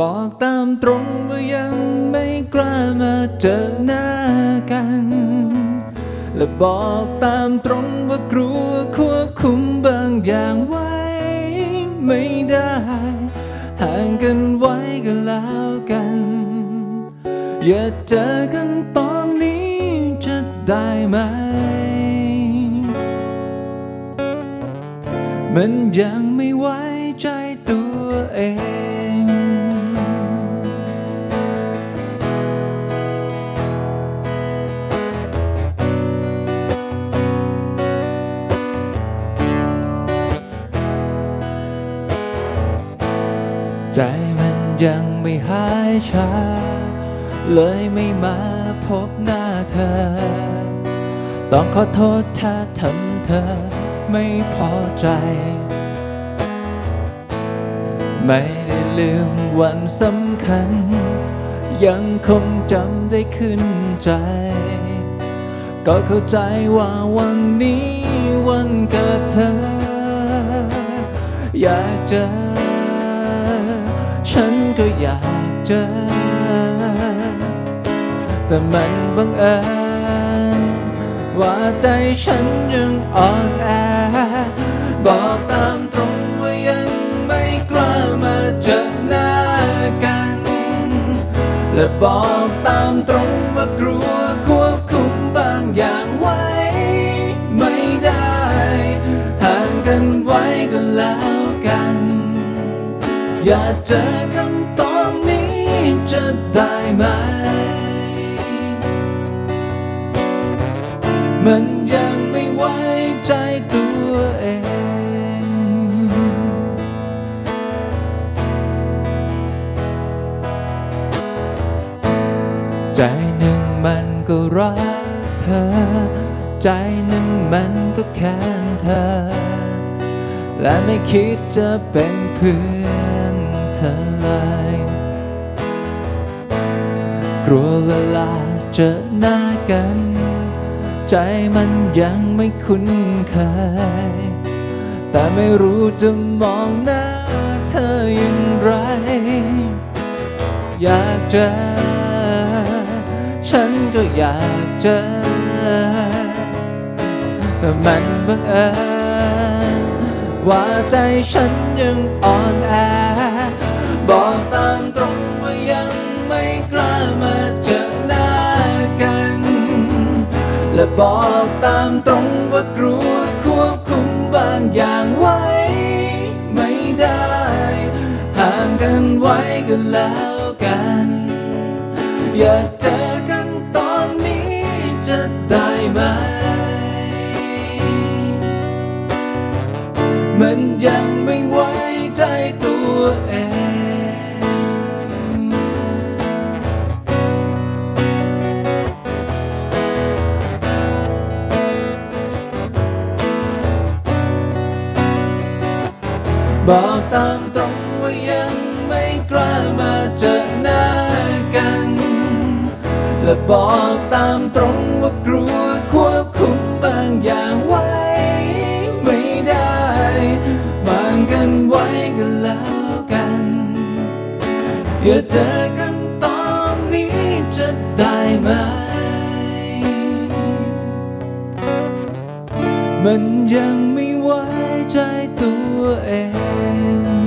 บอกตามตรงว่ายังไม่กล้ามาเจอหน้ากัน และบอกตามตรงว่ากลัวควบคุมบางอย่างไว้ไม่ได้ ห่างกันไว้ก็แล้วกัน อย่าเจอกันตอนนี้จะได้ไหม มันยังไม่ไว้ใจตัวเอง ยังไม่หายชา เลยไม่มาพบหน้าเธอ ต้องขอโทษถ้าทำเธอไม่พอใจ ไม่ได้ลืมวันสำคัญ ยังคงจำได้ขึ้นใจ ก็เข้าใจว่าวันนี้วันเกิดเธอ อยากเจอ ก็อยากเจอ แต่มันบังเอิญว่าใจฉันยังอ่อนแอ บอกตามตรงว่ายังไม่กล้ามาเจอหน้ากัน และบอกตามตรงว่ากลัวควบคุมบางอย่างไว้ ไม่ได้ ห่างกันไว้ก็แล้วกัน อย่าเจอกัน ได้ไหม มันยังไม่ไว้ใจตัวเอง ใจหนึ่งมันก็รักเธอ ใจหนึ่งมันก็แค้นเธอ และไม่คิดจะเป็นเพื่อนเธอเลย กลัวเวลาเจอหน้ากัน ใจมันยังไม่คุ้นเคย แต่ไม่รู้จะมองหน้าเธออย่างไร อยากเจอ ฉันก็อยากเจอ แต่มันบังเอิญว่าใจฉันยังอ่อนแอ บอกตามตรงว่ายัง และบอกตามตรงว่ากลัวควบคุมบางอย่างไว้ ไม่ได้ ห่างกันไว้กันแล้วกัน อย่าเจอ ตามตรงว่ายังไม่กล้ามาเจอหน้ากัน และบอกตามตรงว่ากลัวควบคุมบางอย่างไว้ ไม่ได้บางกันไว้ก็แล้วกัน อย่าเจอกันตอนนี้จะได้ไหมมันยังไม่ไว้ใจตัว trái của em.